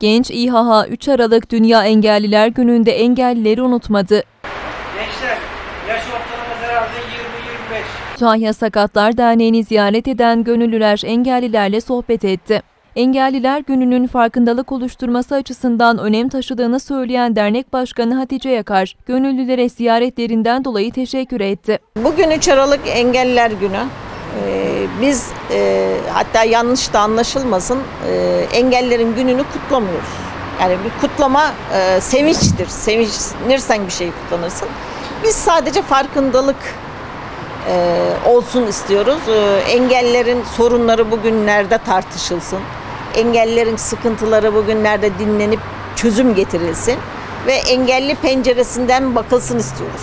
Genç İHA 3 Aralık Dünya Engelliler Günü'nde engellileri unutmadı. Gençler yaş ortalaması herhalde 20-25. Kütahya Sakatlar Derneği'ni ziyaret eden gönüllüler engellilerle sohbet etti. Engelliler Günü'nün farkındalık oluşturması açısından önem taşıdığını söyleyen dernek başkanı Hatice Yakar, gönüllülere ziyaretlerinden dolayı teşekkür etti. Bugün 3 Aralık Engelliler Günü. Ee, biz e, hatta yanlış da anlaşılmasın e, engellerin gününü kutlamıyoruz. Yani bir kutlama e, sevinçtir. Sevinirsen bir şey kutlanırsın. Biz sadece farkındalık e, olsun istiyoruz. E, engellerin sorunları bugünlerde tartışılsın. Engellerin sıkıntıları bugünlerde dinlenip çözüm getirilsin. Ve engelli penceresinden bakılsın istiyoruz.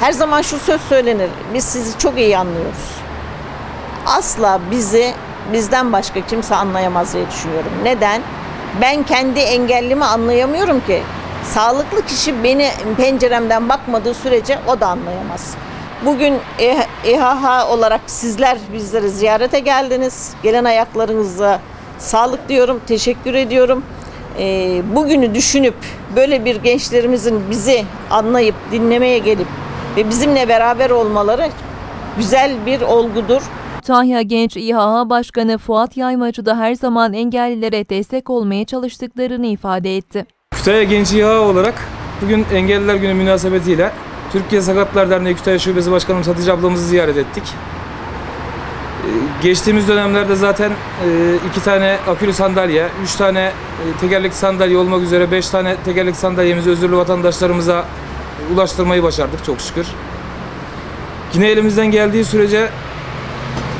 Her zaman şu söz söylenir. Biz sizi çok iyi anlıyoruz. Asla bizi bizden başka kimse anlayamaz diye düşünüyorum. Neden? Ben kendi engellimi anlayamıyorum ki. Sağlıklı kişi beni penceremden bakmadığı sürece o da anlayamaz. Bugün E- İHH olarak sizler bizleri ziyarete geldiniz. Gelen ayaklarınıza sağlık diyorum, teşekkür ediyorum. Ee, bugünü düşünüp böyle bir gençlerimizin bizi anlayıp dinlemeye gelip ve bizimle beraber olmaları güzel bir olgudur. Kütahya Genç İHA Başkanı Fuat Yaymacı da her zaman engellilere destek olmaya çalıştıklarını ifade etti. Kütahya Genç İHA olarak bugün Engelliler Günü münasebetiyle Türkiye Sakatlar Derneği Kütahya Şubesi Başkanımız Hatice ablamızı ziyaret ettik. Ee, Geçtiğimiz dönemlerde zaten e, iki tane akülü sandalye, üç tane e, tekerlekli sandalye olmak üzere beş tane tekerlekli sandalyemizi özürlü vatandaşlarımıza ulaştırmayı başardık çok şükür. Yine elimizden geldiği sürece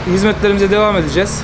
hizmetlerimize devam edeceğiz.